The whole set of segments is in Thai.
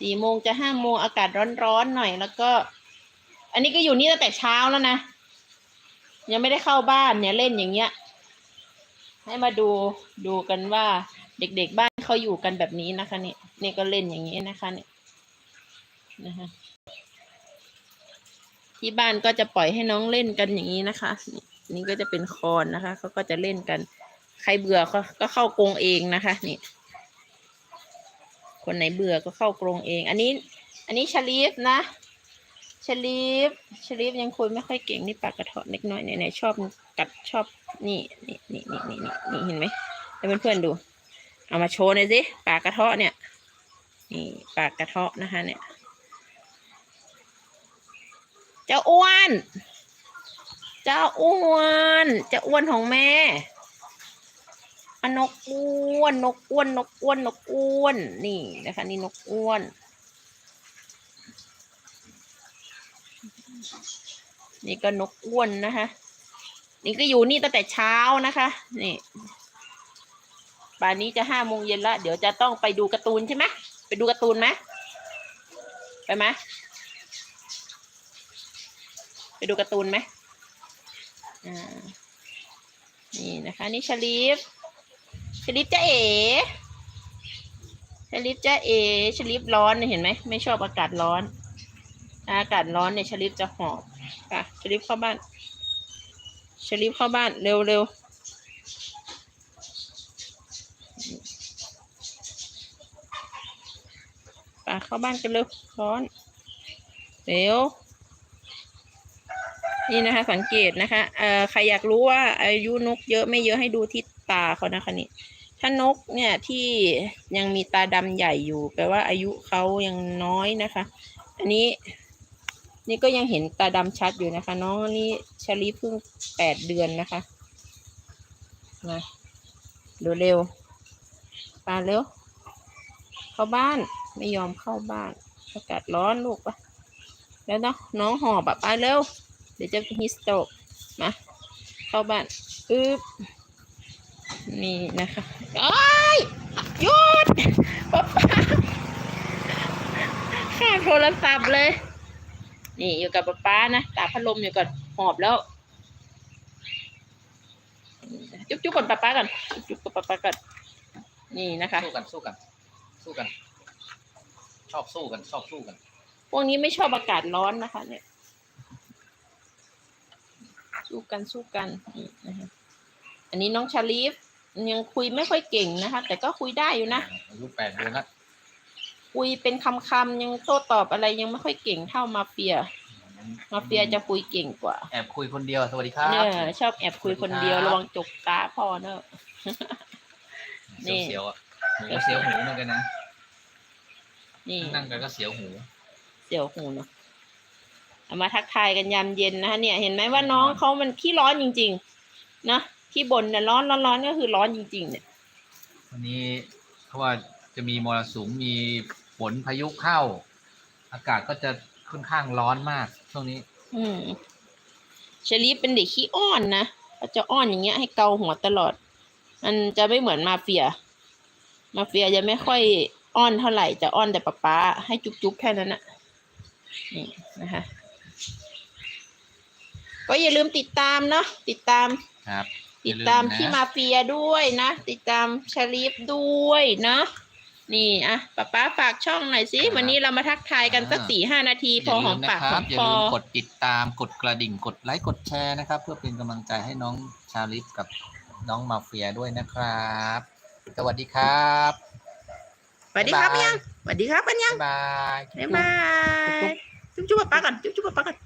สี่โมงจะห้าโมงอากาศร้อนๆหน่อยแล้วก็ อันนี้ก็อยู่นี่ตั้งแต่เช้าแล้วนะ ยังไม่ได้เข้าบ้านเนี่ยเล่นอย่างเงี้ย ให้มาดูดูกันว่าเด็กๆบ้านเขาอยู่กันแบบนี้นะคะนี่นี่ก็เล่นอย่างนี้นะคะเนี่ยนะคะที่บ้านก็จะปล่อยให้น้องเล่นกันอย่างนี้นะคะ นี่ก็จะเป็นคอนนะคะเขาก็จะเล่นกัน ใครเบื่อก็เข้ากรงเองนะคะ นี่ คนไหนเบื่อก็เข้ากรงเอง อันนี้ อันนี้ชลีฟนะชลีฟชลีฟยังคุยไม่ค่อยเก่งนี่ปากกระเทาะเล็กน้อยเนี่ยชอบกัดชอบนี่นี่นี่นี่นี่นี่นี่เห็นไหมให้เพื่อนๆดู เอามาโชว์หน่อยสิปากกระเทาะเนี่ยนี่ปากกระเทาะนะคะ เนี่ยเจ้าอ้วนเจ้าอ้วนเจ้าอ้วนของแม่ นกอ้วน นกอ้วน นกอ้วน นกอ้วน นี่นะคะ นี่นกอ้วน นี่ก็นกอ้วนนะคะ นี่ก็อยู่นี่ตั้งแต่เช้านะคะ นี่ป่านนี้จะห้าโมงเย็นละ เดี๋ยวจะต้องไปดูการ์ตูนใช่ไหมไปดูการ์ตูนไหมไปไหมไปดูการ์ตูนไหมอ่า นี่นะคะ นี่ชลีฟ ชลีฟจะเอ๋ชลีฟจะเอ๋ชลีฟร้อนเนี่ยเห็นไหมไม่ชอบอากาศร้อน อากาศร้อนเนี่ยชลีฟจะหอบอะชลีฟเข้าบ้านชลีฟเข้าบ้านเร็วเร็วไปเข้าบ้านกันเร็วร้อนเร็วนี่นะคะ สังเกตนะคะ เอ่อใครอยากรู้ว่าอายุนกเยอะไม่เยอะให้ดูที่ตาเขานะคะนี่ ถ้านกเนี่ยที่ยังมีตาดำใหญ่อยู่ แปลว่าอายุเขายังน้อยนะคะ อันนี้นี่ก็ยังเห็นตาดำชัดอยู่นะคะ น้องนนี้ชลีเพิ่งแปดเดือนนะคะมาดูเร็วปาเร็ว เข้าบ้านไม่ยอมเข้าบ้านอากาศร้อนลูกปะแล้วเนาะน้องหอบแบบไปเร็ว เดี๋ยวจะฮิสโตกมา เข้าบ้านอึ๊บ นี่นะคะโอ้ยหยุดป๊าป๊าข้าโทรศัพท์เลย นี่อยู่กับป๊าป๊านะตากพัดลมอยู่ก่อนหอบแล้ว จุ๊บจุ๊บก่อนป๊าป๊าก่อนจุ๊บจุ๊บกับป๊าป๊าก่อนนี่นะคะสู้กันสู้กัน สู้กัน ชอบสู้กัน ชอบสู้กัน พวกนี้ไม่ชอบอากาศร้อนนะคะ เนี่ย สู้กันสู้กันนี่นะคะอันนี้น้องชาลีฟ ยังคุยไม่ค่อยเก่งนะคะ แต่ก็คุยได้อยู่นะอายุแปดเดือนละคุยเป็นคำคำๆยังโต้ตอบอะไรยังไม่ค่อยเก่งเท่ามาเฟีย มาเฟียจะคุยเก่งกว่า แอบคุยคนเดียวสวัสดีครับเนี่ยชอบแอบคุยคนเดียวสวัสดีครับระวังจกตาพ่อเนอะนี่เสียวๆอะหูก็เสียวหูเหมือนกันนะนี่นั่งกันก็เสียวหู เสี่ยวหูเนาะเอามาทักทายกันยามเย็นนะคะเนี่ย เห็นไหมว่าน้องเขามันขี้ร้อนจริง ๆ นะ ที่บนเนี่ยร้อนร้อนร้อนก็คือร้อนจริงๆเนี่ยวันนี้เพราะว่าจะมีมรสุมมีฝนพายุเข้า อากาศก็จะค่อนข้างร้อนมากช่วงนี้ อืมเชลีฟเป็นเด็กขี้อ้อนนะเขาจะอ้อนอย่างเงี้ยให้เกาหัวตลอด มันจะไม่เหมือนมาเฟีย มาเฟียจะไม่ค่อยอ้อนเท่าไหร่จะอ้อนแต่ป๊าป๊าให้จุ๊บๆแค่นั้นนะนี่นะคะก็อย่าลืมติดตามเนาะติดตามครับ ติดตามอย่ลืพี่นะมาเฟียด้วยนะ ติดตามชาลีฟด้วยเนาะนี่อะป๊าป๊าฝากช่องหน่อยสิวันนี้เรามาทักทายกันสักสี่ห้านาที พอหอมปากหอมอย่าคอลืมกดติดตามกดกระดิ่งกดไลค์กดแชร์นะครับ เพื่อเป็นกำลังใจให้น้องชาลิฟกับน้องมาเฟียด้วยนะครับ สวัสดีครับสวัสดีครับบ๊ายบายยังสวัสดีครับกันยังบ๊ายบายบ๊ายบายจุ๊บจุ๊บป๊าป๊าก่อนจุ๊บจุ๊บป๊าป๊าก่อน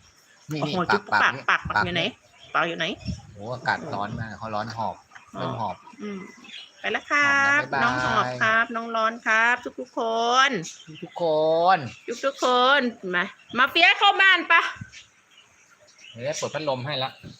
นี่โอ้นี่โหปาจุ๊กบปากปากนี่ปากปากอยู่ไหน ปากอยู่ไหนโอ้อากาศร้อนมากเขาร้อนหอบเริ่มหอบ อืมไปแล้วครับบ๊ายบายน้องหอบครับ น้องร้อนครับ ทุกทุกๆคน ทุกคน ทุกทุกๆคนมามาเฟียเข้าบ้านปะเดี๋ยวเปิดพัดลมให้ละเ